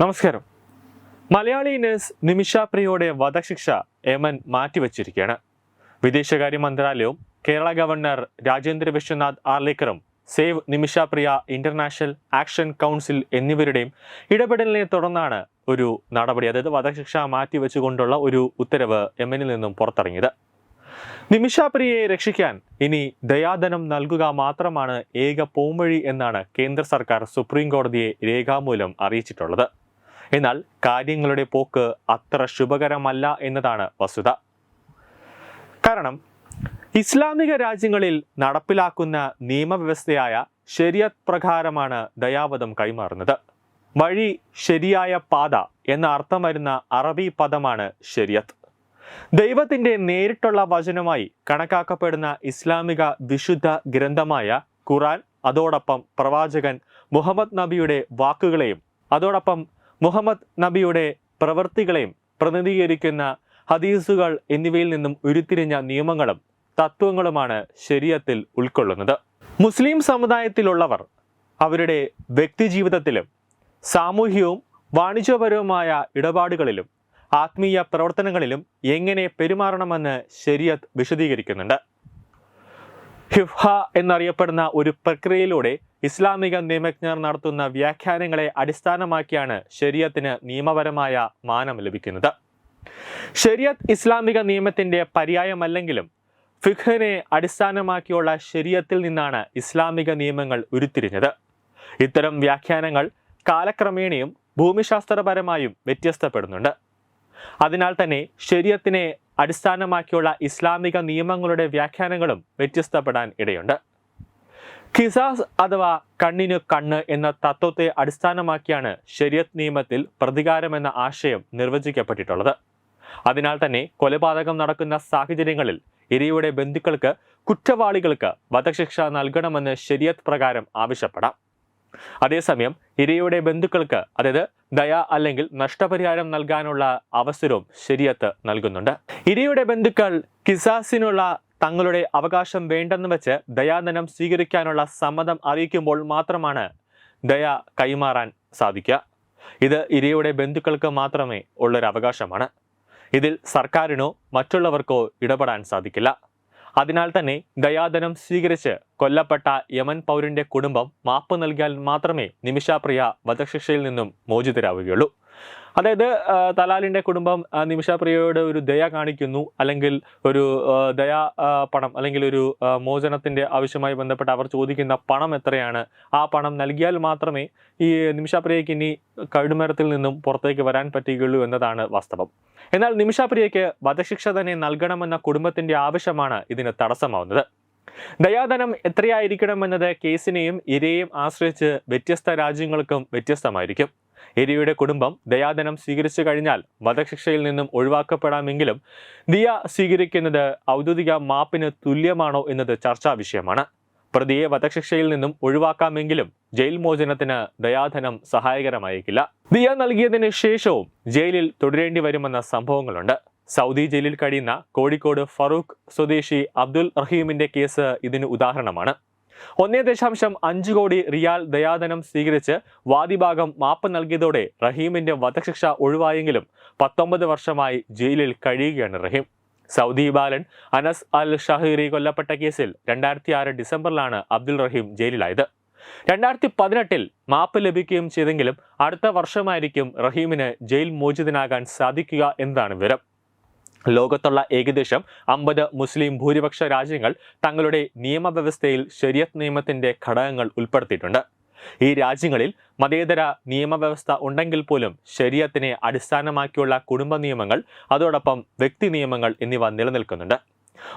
നമസ്കാരം. മലയാളി നഴ്സ് നിമിഷ പ്രിയയുടെ വധശിക്ഷ യമൻ മാറ്റിവെച്ചിരിക്കുകയാണ്. വിദേശകാര്യ മന്ത്രാലയവും Kerala governor Rajendra Vishwanath ആർലേക്കറും save Nimisha Priya international action council എന്നിവരുടെയും ഇടപെടലിനെ തുടർന്നാണ് ഒരു നടപടി അതായത് വധശിക്ഷ മാറ്റിവെച്ചുകൊണ്ടുള്ള ഒരു ഉത്തരവ് യമനിൽ നിന്നും പുറത്തിറങ്ങിയത്. നിമിഷ പ്രിയയെ രക്ഷിക്കാൻ ഇനി ദയാധനം നൽകുക മാത്രമാണ് ഏക പോംവഴി എന്നാണ് കേന്ദ്ര സർക്കാർ സുപ്രീം കോടതിയെ രേഖാമൂലം അറിയിച്ചിട്ടുള്ളത്. എന്നാൽ കാര്യങ്ങളുടെ പോക്ക് അത്ര ശുഭകരമല്ല എന്നതാണ് വസ്തുത. കാരണം ഇസ്ലാമിക രാജ്യങ്ങളിൽ നടപ്പിലാക്കുന്ന നിയമവ്യവസ്ഥയായ ശരിയത് പ്രകാരമാണ് ദയാവധം കൈമാറുന്നത്. വഴി ശരിയായ പാത എന്ന അർത്ഥം വരുന്ന അറബി പദമാണ് ശരിയത് ദൈവത്തിന്റെ നേരിട്ടുള്ള വചനമായി കണക്കാക്കപ്പെടുന്ന ഇസ്ലാമിക വിശുദ്ധ ഗ്രന്ഥമായ ഖുറാൻ അതോടൊപ്പം പ്രവാചകൻ മുഹമ്മദ് നബിയുടെ വാക്കുകളെയും അതോടൊപ്പം മുഹമ്മദ് നബിയുടെ പ്രവൃത്തികളെയും പ്രതിനിധീകരിക്കുന്ന ഹദീസുകൾ എന്നിവയിൽ നിന്നും ഉരുത്തിരിഞ്ഞ നിയമങ്ങളും തത്വങ്ങളുമാണ് ശരീരത്തിൽ ഉൾക്കൊള്ളുന്നത്. മുസ്ലിം സമുദായത്തിലുള്ളവർ അവരുടെ വ്യക്തിജീവിതത്തിലും സാമൂഹ്യവും വാണിജ്യപരവുമായ ഇടപാടുകളിലും ആത്മീയ പ്രവർത്തനങ്ങളിലും എങ്ങനെ പെരുമാറണമെന്ന് ശരീരത്ത് വിശദീകരിക്കുന്നുണ്ട്. ഹിഫ്ഹ എന്നറിയപ്പെടുന്ന ഒരു പ്രക്രിയയിലൂടെ ഇസ്ലാമിക നിയമജ്ഞർ നടത്തുന്ന വ്യാഖ്യാനങ്ങളെ അടിസ്ഥാനമാക്കിയാണ് ശരീരത്തിന് നിയമപരമായ മാനം ലഭിക്കുന്നത്. ശരിയത്ത് ഇസ്ലാമിക നിയമത്തിന്റെ പര്യായമല്ലെങ്കിലും ഫിഖിനെ അടിസ്ഥാനമാക്കിയുള്ള ശരീരത്തിൽ നിന്നാണ് ഇസ്ലാമിക നിയമങ്ങൾ ഉരുത്തിരിഞ്ഞത്. ഇത്തരം വ്യാഖ്യാനങ്ങൾ കാലക്രമേണയും ഭൂമിശാസ്ത്രപരമായും വ്യത്യസ്തപ്പെടുന്നുണ്ട്. അതിനാൽ തന്നെ ശരീരത്തിനെ അടിസ്ഥാനമാക്കിയുള്ള ഇസ്ലാമിക നിയമങ്ങളുടെ വ്യാഖ്യാനങ്ങളും വ്യത്യസ്തപ്പെടാൻ ഇടയുണ്ട്. ഖിസാസ് അഥവാ കണ്ണിന് കണ്ണ് എന്ന തത്വത്തെ അടിസ്ഥാനമാക്കിയാണ് ശരിയത്ത് നിയമത്തിൽ പ്രതികാരം എന്ന ആശയം നിർവചിക്കപ്പെട്ടിട്ടുള്ളത്. അതിനാൽ തന്നെ കൊലപാതകം നടക്കുന്ന സാഹചര്യങ്ങളിൽ ഇരയുടെ ബന്ധുക്കൾക്ക് കുറ്റവാളികൾക്ക് വധശിക്ഷ നൽകണമെന്ന് ശരിയത്ത് പ്രകാരം ആവശ്യപ്പെടാം. അതേസമയം ഇരയുടെ ബന്ധുക്കൾക്ക് അതായത് ദയ അല്ലെങ്കിൽ നഷ്ടപരിഹാരം നൽകാനുള്ള അവസരവും ശരിയത്ത് നൽകുന്നുണ്ട്. ഇരയുടെ ബന്ധുക്കൾ കിസാസിനുള്ള തങ്ങളുടെ അവകാശം വേണ്ടെന്ന് വെച്ച് ദയാനനം സ്വീകരിക്കാനുള്ള സമ്മതം അറിയിക്കുമ്പോൾ മാത്രമാണ് ദയ കൈമാറാൻ സാധിക്കുക. ഇത് ഇരയുടെ ബന്ധുക്കൾക്ക് മാത്രമേ ഉള്ളൊരു അവകാശമാണ്. ഇതിൽ സർക്കാരിനോ മറ്റുള്ളവർക്കോ ഇടപെടാൻ സാധിക്കില്ല. അതിനാൽ തന്നെ ദയാധനം സ്വീകരിച്ച് കൊല്ലപ്പെട്ട യമൻ പൗരന്റെ കുടുംബം മാപ്പ് നൽകിയാൽ മാത്രമേ നിമിഷാപ്രിയ വധശിക്ഷയിൽ നിന്നും മോചിതരാവുകയുള്ളൂ. അതായത് തലാലിന്റെ കുടുംബം നിമിഷ നിമിഷാപ്രിയയോട് ഒരു ദയ കാണിക്കുന്നു. അല്ലെങ്കിൽ ഒരു ദയാ പണം അല്ലെങ്കിൽ ഒരു മോചനത്തിന്റെ ആവശ്യമായി ബന്ധപ്പെട്ട് അവർ ചോദിക്കുന്ന പണം എത്രയാണ്? ആ പണം നൽകിയാൽ മാത്രമേ ഈ നിമിഷാപ്രിയയ്ക്ക് ഇനി കഴുമരത്തിൽ നിന്നും പുറത്തേക്ക് വരാൻ പറ്റുകയുള്ളൂ എന്നതാണ് വാസ്തവം. എന്നാൽ നിമിഷാപ്രിയയ്ക്ക് വധശിക്ഷ തന്നെ നൽകണമെന്ന കുടുംബത്തിന്റെ ആവശ്യമാണ് ഇതിന് തടസ്സമാവുന്നത്. ദയാധനം എത്രയായിരിക്കണമെന്നത് കേസിനെയും ഇരയെയും ആശ്രയിച്ച് വ്യത്യസ്ത രാജ്യങ്ങൾക്കും വ്യത്യസ്തമായിരിക്കും. ഇരയുടെ കുടുംബം ദയാധനം സ്വീകരിച്ചു കഴിഞ്ഞാൽ വധശിക്ഷയിൽ നിന്നും ഒഴിവാക്കപ്പെടാമെങ്കിലും ദിയ സ്വീകരിക്കുന്നത് ഔദ്യോഗിക മാപ്പിന് തുല്യമാണോ എന്നത് ചർച്ചാ വിഷയമാണ്. പ്രതിയെ വധശിക്ഷയിൽ നിന്നും ഒഴിവാക്കാമെങ്കിലും ജയിൽ മോചനത്തിന് ദയാധനം സഹായകരമായേക്കില്ല. ദിയ നൽകിയതിന് ശേഷവും ജയിലിൽ തുടരേണ്ടി വരുമെന്ന സംഭവങ്ങളുണ്ട്. സൗദി ജയിലിൽ കഴിയുന്ന കോഴിക്കോട് ഫറൂഖ് സ്വദേശി അബ്ദുൽ റഹീമിന്റെ കേസ് ഇതിന് ഉദാഹരണമാണ്. ഒന്നേ ദശാംശം അഞ്ച് കോടി റിയാൽ ദയാധനം സ്വീകരിച്ച് വാദിഭാഗം മാപ്പ് നൽകിയതോടെ റഹീമിന്റെ വധശിക്ഷ ഒഴിവായെങ്കിലും പത്തൊമ്പത് വർഷമായി ജയിലിൽ കഴിയുകയാണ് റഹീം. സൗദി ബാലൻ അനസ് അൽ ഷഹീറി കൊല്ലപ്പെട്ട കേസിൽ രണ്ടായിരത്തി ആറ് ഡിസംബറിലാണ് അബ്ദുൽ റഹീം ജയിലിലായത്. രണ്ടായിരത്തി പതിനെട്ടിൽ മാപ്പ് ലഭിക്കുകയും ചെയ്തെങ്കിലും അടുത്ത വർഷമായിരിക്കും റഹീമിന് ജയിൽ മോചിതനാകാൻ സാധിക്കുക എന്നതാണ് വിവരം. ലോകത്തുള്ള ഏകദേശം അമ്പത് മുസ്ലിം ഭൂരിപക്ഷ രാജ്യങ്ങൾ തങ്ങളുടെ നിയമവ്യവസ്ഥയിൽ ശരിയത്ത് നിയമത്തിന്റെ ഘടകങ്ങൾ ഉൾപ്പെടുത്തിയിട്ടുണ്ട്. ഈ രാജ്യങ്ങളിൽ മതേതര നിയമവ്യവസ്ഥ ഉണ്ടെങ്കിൽ പോലും ശരീരത്തിനെ അടിസ്ഥാനമാക്കിയുള്ള കുടുംബ നിയമങ്ങൾ അതോടൊപ്പം വ്യക്തി നിയമങ്ങൾ എന്നിവ നിലനിൽക്കുന്നുണ്ട്.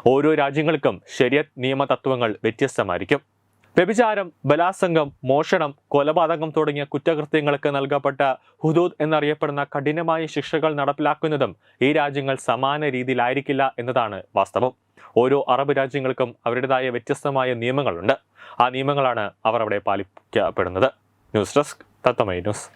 ഓരോ രാജ്യങ്ങൾക്കും ശരിയത്ത് നിയമതത്വങ്ങൾ വ്യത്യസ്തമായിരിക്കും. വ്യഭിചാരം ബലാസംഗം മോഷണം കൊലപാതകം തുടങ്ങിയ കുറ്റകൃത്യങ്ങൾക്ക് നൽകപ്പെട്ട ഹുദൂദ് എന്നറിയപ്പെടുന്ന കഠിനമായ ശിക്ഷകൾ നടപ്പിലാക്കുന്നതും ഈ രാജ്യങ്ങൾ സമാന രീതിയിലായിരിക്കില്ല എന്നതാണ് വാസ്തവം. ഓരോ അറബ് രാജ്യങ്ങൾക്കും അവരുടേതായ വ്യത്യസ്തമായ നിയമങ്ങളുണ്ട്. ആ നിയമങ്ങളാണ് അവർ അവിടെ പാലിക്കപ്പെടുന്നത്. ന്യൂസ് ഡെസ്ക് തത്തമൈ ന്യൂസ്.